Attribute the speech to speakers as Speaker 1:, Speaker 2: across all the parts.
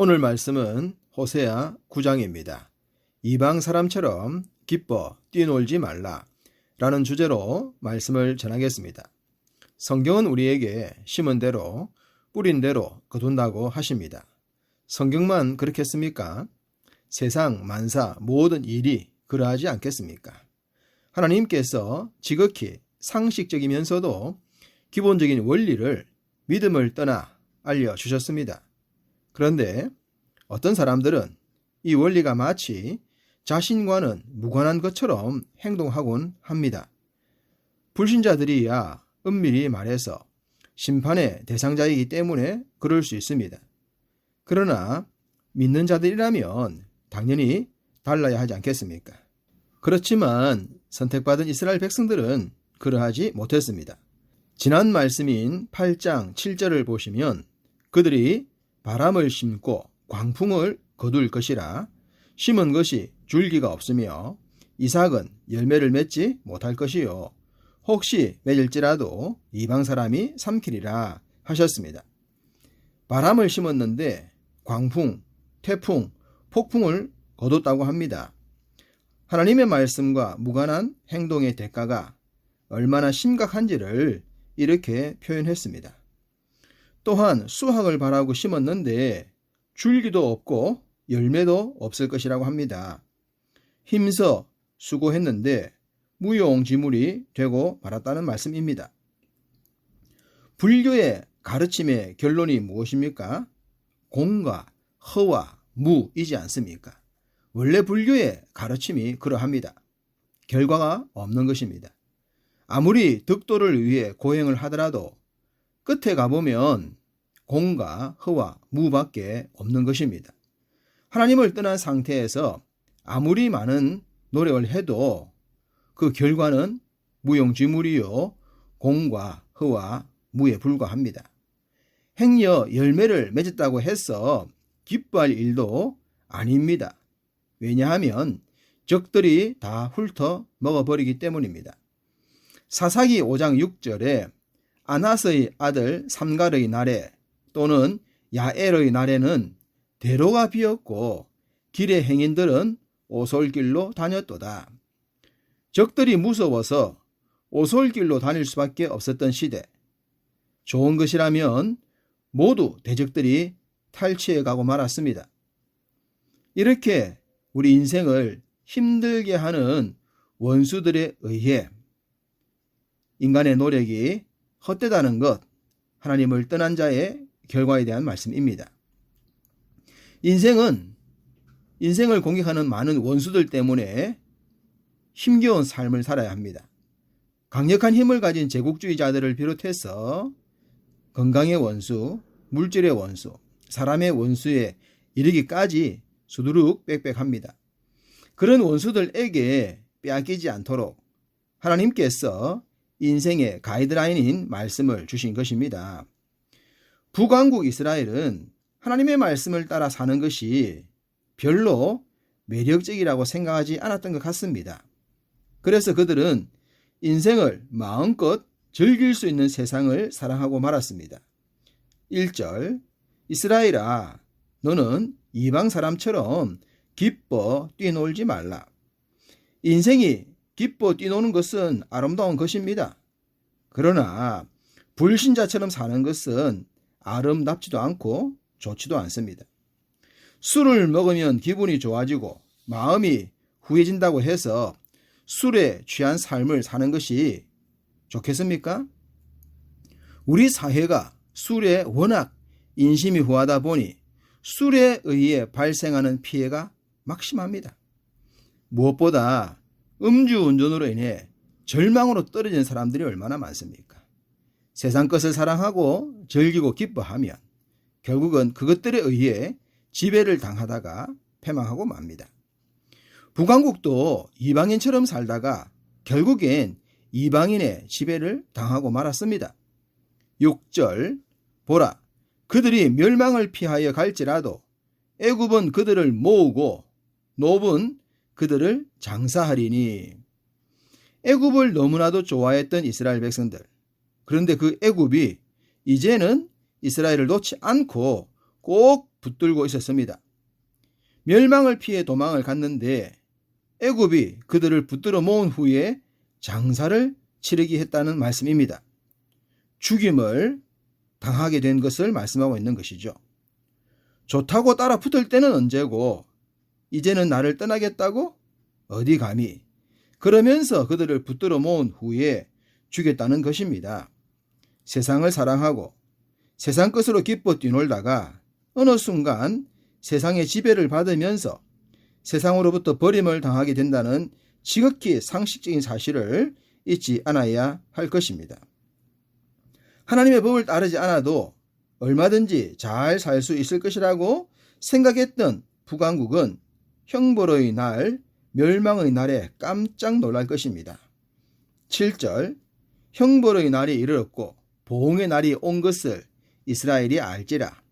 Speaker 1: 오늘 말씀은 호세아 9장입니다. 이방 사람처럼 기뻐 뛰놀지 말라 라는 주제로 말씀을 전하겠습니다. 성경은 우리에게 심은 대로 뿌린 대로 거둔다고 하십니다. 성경만 그렇겠습니까? 세상 만사 모든 일이 그러하지 않겠습니까? 하나님께서 지극히 상식적이면서도 기본적인 원리를 믿음을 떠나 알려주셨습니다. 그런데 어떤 사람들은 이 원리가 마치 자신과는 무관한 것처럼 행동하곤 합니다. 불신자들이야 은밀히 말해서 심판의 대상자이기 때문에 그럴 수 있습니다. 그러나 믿는 자들이라면 당연히 달라야 하지 않겠습니까? 그렇지만 선택받은 이스라엘 백성들은 그러하지 못했습니다. 지난 말씀인 8장 7절을 보시면 그들이 바람을 심고 광풍을 거둘 것이라 심은 것이 줄기가 없으며 이삭은 열매를 맺지 못할 것이요 혹시 맺을지라도 이방 사람이 삼키리라 하셨습니다. 바람을 심었는데 광풍, 태풍, 폭풍을 거뒀다고 합니다. 하나님의 말씀과 무관한 행동의 대가가 얼마나 심각한지를 이렇게 표현했습니다. 또한 수확을 바라고 심었는데 줄기도 없고 열매도 없을 것이라고 합니다. 힘써 수고했는데 무용지물이 되고 말았다는 말씀입니다. 불교의 가르침의 결론이 무엇입니까? 공과 허와 무이지 않습니까? 원래 불교의 가르침이 그러합니다. 결과가 없는 것입니다. 아무리 득도를 위해 고행을 하더라도 끝에 가보면 공과 허와 무밖에 없는 것입니다. 하나님을 떠난 상태에서 아무리 많은 노력을 해도 그 결과는 무용지물이요 공과 허와 무에 불과합니다. 행여 열매를 맺었다고 해서 기뻐할 일도 아닙니다. 왜냐하면 적들이 다 훑어 먹어버리기 때문입니다. 사사기 5장 6절에 아나스의 아들 삼갈의 날에 또는 야엘의 날에는 대로가 비었고 길의 행인들은 오솔길로 다녔도다. 적들이 무서워서 오솔길로 다닐 수밖에 없었던 시대. 좋은 것이라면 모두 대적들이 탈취해 가고 말았습니다. 이렇게 우리 인생을 힘들게 하는 원수들에 의해 인간의 노력이 헛되다는 것, 하나님을 떠난 자의 결과에 대한 말씀입니다. 인생은 인생을 공격하는 많은 원수들 때문에 힘겨운 삶을 살아야 합니다. 강력한 힘을 가진 제국주의자들을 비롯해서 건강의 원수, 물질의 원수, 사람의 원수에 이르기까지 수두룩 빽빽합니다. 그런 원수들에게 빼앗기지 않도록 하나님께서 인생의 가이드라인인 말씀을 주신 것입니다. 북왕국 이스라엘은 하나님의 말씀을 따라 사는 것이 별로 매력적이라고 생각하지 않았던 것 같습니다. 그래서 그들은 인생을 마음껏 즐길 수 있는 세상을 사랑하고 말았습니다. 1절 이스라엘아 너는 이방 사람처럼 기뻐 뛰놀지 말라. 인생이 기뻐 뛰노는 것은 아름다운 것입니다. 그러나 불신자처럼 사는 것은 아름답지도 않고 좋지도 않습니다. 술을 먹으면 기분이 좋아지고 마음이 후해진다고 해서 술에 취한 삶을 사는 것이 좋겠습니까? 우리 사회가 술에 워낙 인심이 후하다 보니 술에 의해 발생하는 피해가 막심합니다. 무엇보다 음주 운전으로 인해 절망으로 떨어진 사람들이 얼마나 많습니까? 세상 것을 사랑하고 즐기고 기뻐하면 결국은 그것들에 의해 지배를 당하다가 패망하고 맙니다. 북왕국도 이방인처럼 살다가 결국엔 이방인의 지배를 당하고 말았습니다. 6절 보라 그들이 멸망을 피하여 갈지라도 애굽은 그들을 모으고 노은 그들을 장사하리니 애굽을 너무나도 좋아했던 이스라엘 백성들. 그런데 그 애굽이 이제는 이스라엘을 놓지 않고 꼭 붙들고 있었습니다. 멸망을 피해 도망을 갔는데 애굽이 그들을 붙들어 모은 후에 장사를 치르기 했다는 말씀입니다. 죽임을 당하게 된 것을 말씀하고 있는 것이죠. 좋다고 따라 붙을 때는 언제고 이제는 나를 떠나겠다고 어디 감히 그러면서 그들을 붙들어 모은 후에 죽였다는 것입니다. 세상을 사랑하고 세상 것으로 기뻐 뛰놀다가 어느 순간 세상의 지배를 받으면서 세상으로부터 버림을 당하게 된다는 지극히 상식적인 사실을 잊지 않아야 할 것입니다. 하나님의 법을 따르지 않아도 얼마든지 잘 살 수 있을 것이라고 생각했던 북왕국은 형벌의 날, 멸망의 날에 깜짝 놀랄 것입니다. 7절 형벌의 날이 이르렀고 보응의 날이 온 것을 이스라엘이 알지라.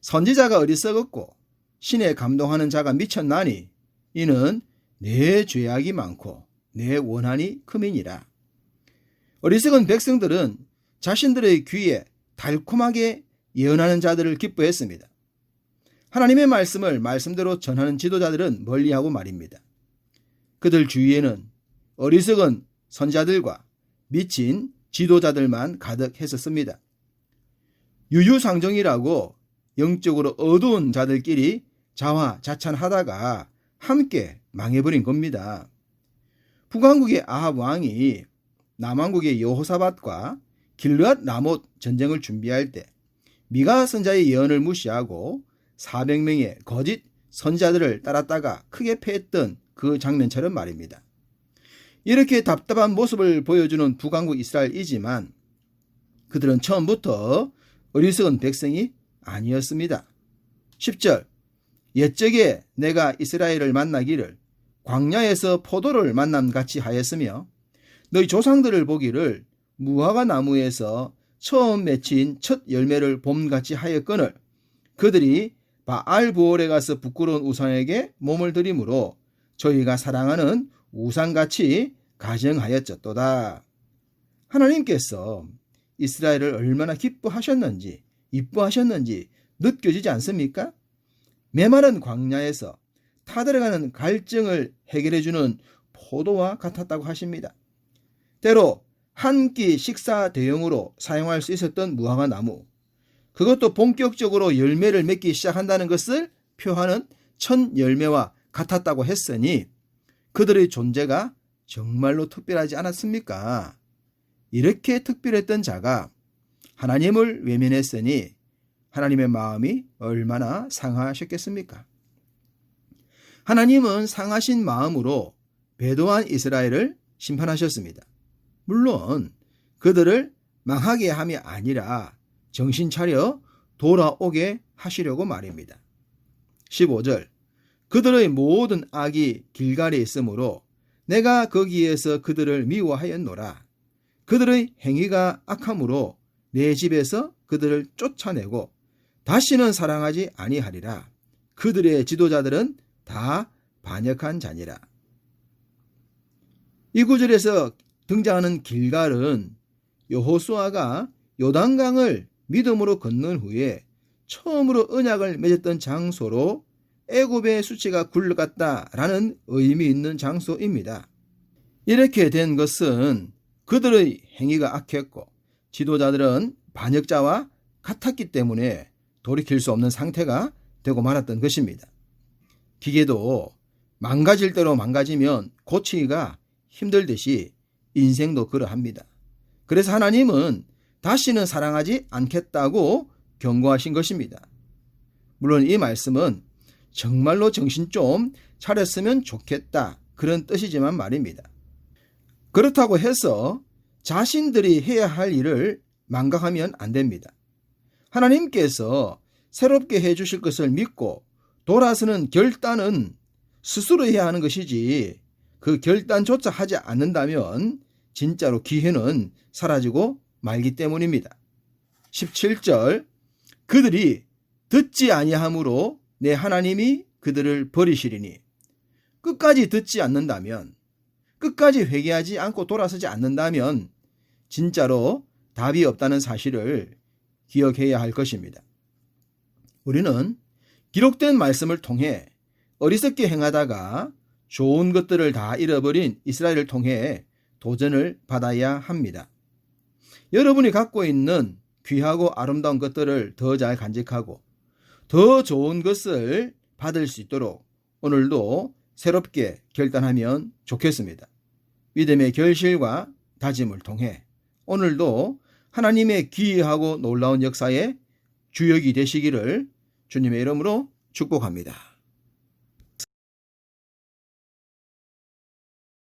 Speaker 1: 선지자가 어리석었고 신에 감동하는 자가 미쳤나니 이는 내 죄악이 많고 내 원한이 크민이라. 어리석은 백성들은 자신들의 귀에 달콤하게 예언하는 자들을 기뻐했습니다. 하나님의 말씀을 말씀대로 전하는 지도자들은 멀리하고 말입니다. 그들 주위에는 어리석은 선자들과 미친 지도자들만 가득했었습니다. 유유상종이라고 영적으로 어두운 자들끼리 자화자찬하다가 함께 망해버린 겁니다. 북왕국의 아합 왕이 남왕국의 여호사밧과 길르앗 라못 전쟁을 준비할 때 미가 선자의 예언을 무시하고 400명의 거짓 선자들을 따랐다가 크게 패했던 그 장면처럼 말입니다. 이렇게 답답한 모습을 보여주는 북왕국 이스라엘이지만 그들은 처음부터 어리석은 백성이 아니었습니다. 10절 옛적에 내가 이스라엘을 만나기를 광야에서 포도를 만남 같이 하였으며 너희 조상들을 보기를 무화과 나무에서 처음 맺힌 첫 열매를 봄같이 하였거늘 그들이 바알부올에 가서 부끄러운 우상에게 몸을 들이므로 저희가 사랑하는 우상같이 가정하였졌도다. 하나님께서 이스라엘을 얼마나 기뻐하셨는지 이뻐하셨는지 느껴지지 않습니까? 메마른 광야에서 타들어가는 갈증을 해결해주는 포도와 같았다고 하십니다. 때로 한 끼 식사 대용으로 사용할 수 있었던 무화과 나무, 그것도 본격적으로 열매를 맺기 시작한다는 것을 표하는 첫 열매와 같았다고 했으니 그들의 존재가 정말로 특별하지 않았습니까? 이렇게 특별했던 자가 하나님을 외면했으니 하나님의 마음이 얼마나 상하셨겠습니까? 하나님은 상하신 마음으로 배도한 이스라엘을 심판하셨습니다. 물론 그들을 망하게 함이 아니라 정신 차려 돌아오게 하시려고 말입니다. 15절 그들의 모든 악이 길갈에 있으므로 내가 거기에서 그들을 미워하였노라. 그들의 행위가 악함으로 내 집에서 그들을 쫓아내고 다시는 사랑하지 아니하리라. 그들의 지도자들은 다 반역한 자니라. 이 구절에서 등장하는 길갈은 여호수아가 요단강을 믿음으로 건넌 후에 처음으로 언약을 맺었던 장소로 애굽의 수치가 굴러갔다라는 의미 있는 장소입니다. 이렇게 된 것은 그들의 행위가 악했고 지도자들은 반역자와 같았기 때문에 돌이킬 수 없는 상태가 되고 말았던 것입니다. 기계도 망가질 대로 망가지면 고치기가 힘들듯이 인생도 그러합니다. 그래서 하나님은 다시는 사랑하지 않겠다고 경고하신 것입니다. 물론 이 말씀은 정말로 정신 좀 차렸으면 좋겠다. 그런 뜻이지만 말입니다. 그렇다고 해서 자신들이 해야 할 일을 망각하면 안 됩니다. 하나님께서 새롭게 해 주실 것을 믿고 돌아서는 결단은 스스로 해야 하는 것이지 그 결단조차 하지 않는다면 진짜로 기회는 사라지고 말기 때문입니다. 17절 그들이 듣지 아니함으로 내 하나님이 그들을 버리시리니 끝까지 듣지 않는다면 끝까지 회개하지 않고 돌아서지 않는다면 진짜로 답이 없다는 사실을 기억해야 할 것입니다. 우리는 기록된 말씀을 통해 어리석게 행하다가 좋은 것들을 다 잃어버린 이스라엘을 통해 도전을 받아야 합니다. 여러분이 갖고 있는 귀하고 아름다운 것들을 더 잘 간직하고 더 좋은 것을 받을 수 있도록 오늘도 새롭게 결단하면 좋겠습니다. 믿음의 결실과 다짐을 통해 오늘도 하나님의 기이하고 놀라운 역사의 주역이 되시기를 주님의 이름으로 축복합니다.